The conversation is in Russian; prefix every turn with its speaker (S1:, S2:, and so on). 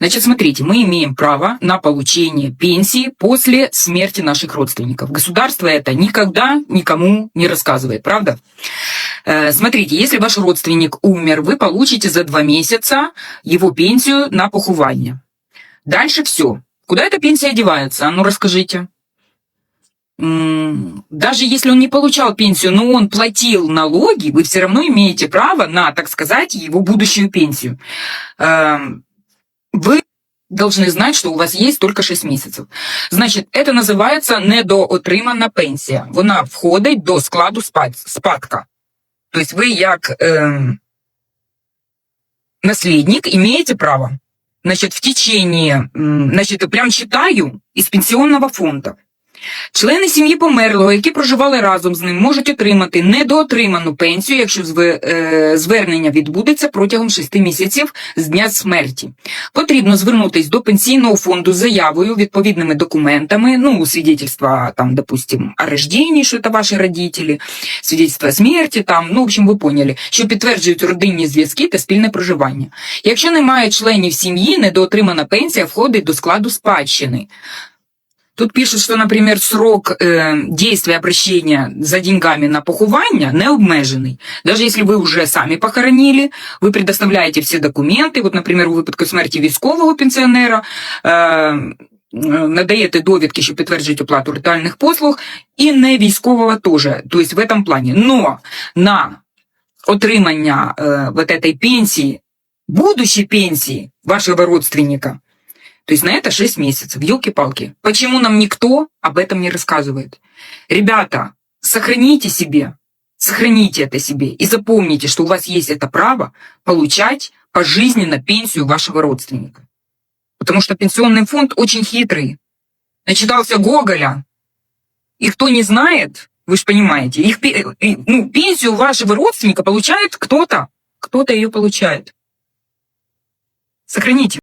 S1: Значит, смотрите, мы имеем право на получение пенсии после смерти наших родственников. Государство это никогда никому не рассказывает, правда? Э, Смотрите, если ваш родственник умер, вы получите за два месяца его пенсию на похование. Дальше все. Куда эта пенсия девается? А ну расскажите. Даже если он не получал пенсию, но он платил налоги, вы все равно имеете право на, так сказать, его будущую пенсию Эм, Вы должны знать, что у вас есть только 6 місяців. Значить, це називається недоотримана пенсія. Вона входить до складу спад- спадка. Тобто ви як ем, наследник имеете право. Значит, в течение, м, значит, прям читаю із пенсіонного фонду. Члени сім'ї померлого, які проживали разом з ним, можуть отримати недоотриману пенсію, якщо е, звернення відбудеться протягом 6 місяців з дня смерті. Потрібно звернутись до пенсійного фонду з заявою, відповідними документами, ну, свидетельство, там, допустим, о рождении, що це ваші родителі, свидетельство смерті, там, ну, в общем, ви поняли, що підтверджують родинні зв'язки та спільне проживання. Якщо немає членів сім'ї, недоотримана пенсія входить до складу спадщини. Тут пишут, что, например, срок э, действия обращения за деньгами на поховання не обмежений. Даже если вы уже сами похоронили, вы предоставляете все документы, вот, например, у випадку смерті військового пенсіонера, е, е, надаєте довідки, що підтверджують оплату ритуальних послуг, і не військового теж, то есть в этом плані. Но на отримання е, вот этой пенсии, будущей пенсии вашего родственника, то есть на это 6 месяцев. Елки-палки. Почему нам никто об этом не рассказывает? Ребята, сохраните себе, сохраните это себе и запомните, что у вас есть это право получать пожизненно пенсию вашего родственника. Потому что пенсионный фонд очень хитрый. Начитался Гоголя. И кто не знает, вы же понимаете, их, ну, пенсию вашего родственника получает кто-то. Кто-то ее получает. Сохраните.